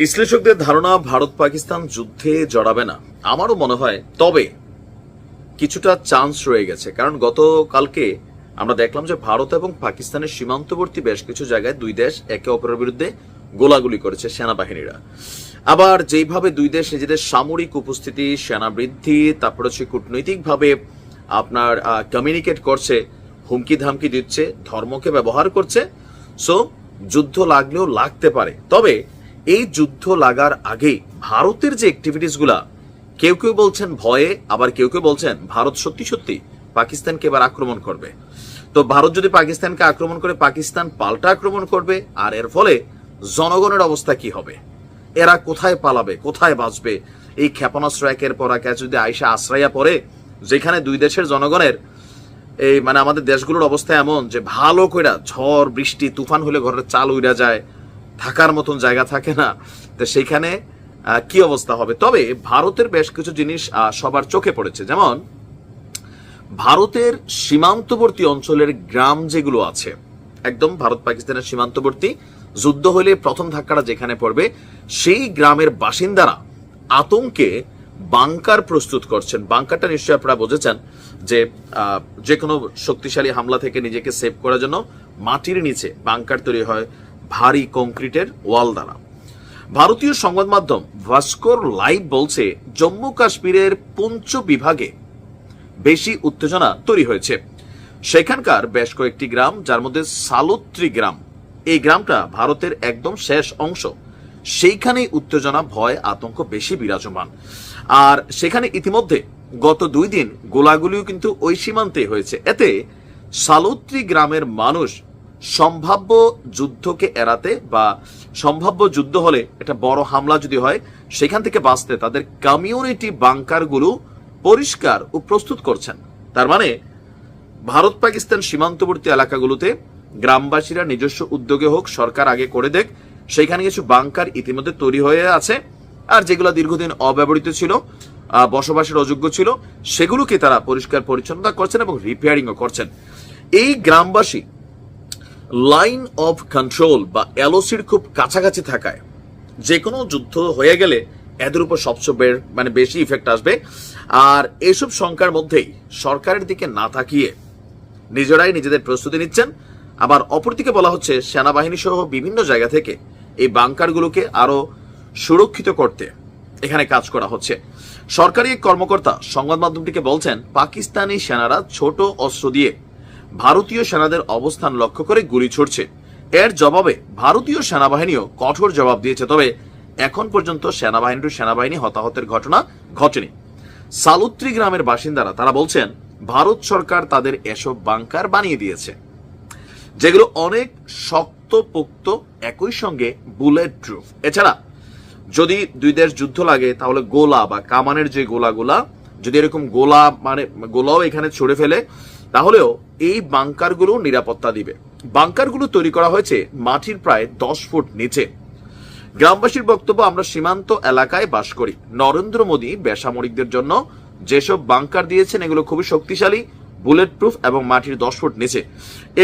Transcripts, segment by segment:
বিশ্লেষকদের ধারণা, ভারত পাকিস্তান যুদ্ধে জড়াবে না। আমারও মনে হয়, তবে কিছুটা চান্স রয়ে গেছে। কারণ গতকালকে আমরা দেখলাম যে ভারত এবং পাকিস্তানের সীমান্তবর্তী বেশ কিছু জায়গায় দুই দেশ একে অপরের বিরুদ্ধে গোলাগুলি করেছে সেনাবাহিনীরা। আবার যেইভাবে দুই দেশ নিজেদের সামরিক উপস্থিতি, সেনা বৃদ্ধি, তারপর হচ্ছে কূটনৈতিকভাবে আপনার কমিউনিকেট করছে হুমকি ধামকি দিচ্ছে, ধর্মকে ব্যবহার করছে সো যুদ্ধ লাগলেও লাগতে পারে। তবে এই যুদ্ধ লাগার আগে ভারতের যে অ্যাক্টিভিটিসগুলা, কেউ কেউ বলছেন ভয়ে, আবার কেউ কেউ বলছেন ভারত সত্যি সত্যি পাকিস্তানকে এবার আক্রমণ করবে। তো ভারত যদি পাকিস্তানকে আক্রমণ করে, পাকিস্তান পাল্টা আক্রমণ করবে, আর এর ফলে জনগণের অবস্থা কি হবে? এরা কোথায় পালাবে, কোথায় বাঁচবে? এই ক্ষেপণাস্ত্র একের পর এক যদি আইসা আশ্রয়া পড়ে, যেখানে দুই দেশের জনগণের এই মানে আমাদের দেশগুলোর অবস্থা এমন যে ভালো কইরা ঝড়, বৃষ্টি, তুফান হলে ঘরের চাল উইরা যায় থাকার মতন জায়গা থাকে না। তো সেইখানে কি অবস্থা হবে? তবে ভারতের বেশ কিছু জিনিস সবার চোখে পড়েছে। যেমন, ভারতের সীমান্তবর্তী অঞ্চলের গ্রাম যেগুলো আছে, একদম ভারত পাকিস্তানের সীমান্তবর্তী, যুদ্ধ হলে প্রথম ধাক্কাটা যেখানে পড়বে, সেই গ্রামের বাসিন্দারা আতঙ্কে বাংকার প্রস্তুত করছেন। বাংকারটা নিশ্চয়ই আপনারা বুঝেছেন যে যে কোনো শক্তিশালী হামলা থেকে নিজেকে সেভ করার জন্য মাটির নিচে বাংকার তৈরি হয়। ভারী কংক্রিটের ওয়াল দ্বারা। ভারতীয় সংবাদ মাধ্যম ভাস্কর লাইভ বলছে, জম্মু কাশ্মীরের পুঞ্চ বিভাগে বেশি উত্তেজনা তৈরি হয়েছে। সেখানকার বেশ কয়েকটি গ্রাম, যার মধ্যে সালুত্রি গ্রাম, এই গ্রামটা ভারতের একদম শেষ অংশ। সেইখানেই উত্তেজনা, ভয়, আতঙ্ক বেশি বিরাজমান। আর সেখানে ইতিমধ্যে গত দুই দিন গোলাগুলিও কিন্তু ওই সীমান্তে হয়েছে। এতে সালুত্রি গ্রামের মানুষ সম্ভাব্য যুদ্ধকে এড়াতে বা সম্ভাব্য যুদ্ধ হলে একটা বড় হামলা যদি হয়, সেখান থেকে বাঁচতে তাদের কমিউনিটি বাংকারগুলো পরিষ্কার ও প্রস্তুত করছেন। তার মানে ভারত পাকিস্তান সীমান্তবর্তী এলাকাগুলোতে গ্রামবাসীরা নিজস্ব উদ্যোগে হোক, সরকার আগে করে দেখ, সেখানে কিছু বাংকার ইতিমধ্যে তৈরি হয়ে আছে। আর যেগুলো দীর্ঘদিন অব্যবহৃত ছিল বসবাসের অযোগ্য ছিল, সেগুলোকে তারা পরিষ্কার পরিচ্ছন্নতা করছেন এবং রিপেয়ারিংও করছেন। এই গ্রামবাসী লাইন অফ কন্ট্রোল বা এলওসির খুব কাছাকাছি থাকায় যে কোনো যুদ্ধ হয়ে গেলে এদের উপর সবচেয়ে মানে বেশি ইফেক্ট আসবে। আর এসব সংখ্যার মধ্যেই সরকারের দিকে না তাকিয়ে নিজেরাই নিজেদের প্রস্তুতি নিচ্ছেন। আবার অপরদিকে বলা হচ্ছে সেনাবাহিনী সহ বিভিন্ন জায়গা থেকে এই বাংকারগুলোকে আরও সুরক্ষিত করতে এখানে কাজ করা হচ্ছে। সরকারি কর্মকর্তা সংবাদ মাধ্যমটিকে বলছেন, পাকিস্তানি সেনারা ছোট অস্ত্র দিয়ে ভারতীয় সেনাদের অবস্থান লক্ষ্য করে গুলি ছুড়ছে। এর জবাবে ভারতীয় সেনাবাহিনীও কঠোর জবাব দিয়েছে, তবে এখন পর্যন্ত সেনাবাহিনীর সেনাবাহিনী হতাহতের ঘটনা ঘটেনি। সালুত্রি গ্রামের বাসিন্দারা, তারা বলছেন, ভারত সরকার তাদের এসব বাংকার বানিয়ে দিয়েছে, যেগুলো অনেক শক্তপোক্ত একই সঙ্গে বুলেট প্রুফ এছাড়া, যদি দুই দেশ যুদ্ধ লাগে, তাহলে গোলা বা কামানের যে গোলাগুলা, যদি এরকম গোলা মানে গোলাও এখানে ছুড়ে ফেলে তাহলেও এই বাংকারগুলো নিরাপত্তা দিবে। বাংকারগুলো তৈরি করা হয়েছে মাটির প্রায় দশ ফুট নিচে। গ্রামবাসীর বক্তব্য, আমরা সীমান্ত এলাকায় বাস করি। নরেন্দ্র মোদী বেসামরিকদের জন্য যেসব বাংকার দিয়েছেন, এগুলো খুবই শক্তিশালী বুলেট প্রুফ এবং মাটির দশ ফুট নিচে।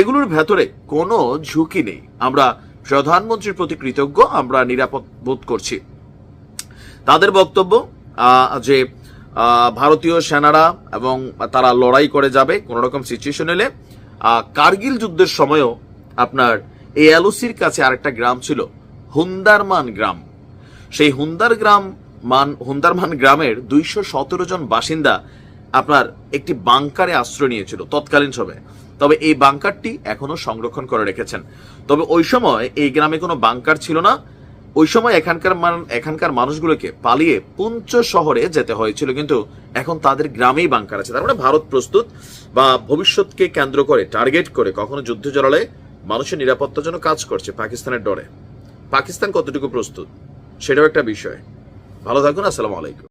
এগুলোর ভেতরে কোনো ঝুঁকি নেই। আমরা প্রধানমন্ত্রীর প্রতি কৃতজ্ঞ, আমরা নিরাপদ বোধ করছি। তাদের বক্তব্য যে ভারতীয় সেনারা এবং তারা লড়াই করে যাবে কোন রকম সিচুয়েশন এলে। কার্গিল যুদ্ধের সময়ও আপনার এই এলওসির কাছে আরেকটা গ্রাম ছিল, হুন্দারমান গ্রাম। সেই হুন্দার গ্রাম মান, হুন্দারমান গ্রামের দুইশো সতেরো জন বাসিন্দা আপনার একটি বাংকারে আশ্রয় নিয়েছিল, তৎকালীন সময়ে। তবে এই বাংকারটি এখনও সংরক্ষণ করে রেখেছেন। তবে ওই সময় এই গ্রামে কোনো বাংকার ছিল না। ওই সময় এখানকার এখানকার মানুষগুলোকে পালিয়ে পুঞ্চ শহরে যেতে হয়েছিল। কিন্তু এখন তাদের গ্রামেই বাংকার আছে। তার মানে ভারত প্রস্তুত বা ভবিষ্যৎকে কেন্দ্র করে, টার্গেট করে কখনো যুদ্ধ জড়ালে মানুষের নিরাপত্তার জন্য কাজ করছে পাকিস্তানের ডরে। পাকিস্তান কতটুকু প্রস্তুত? সেটাও একটা বিষয়। ভালো থাকুন, আসসালামু আলাইকুম।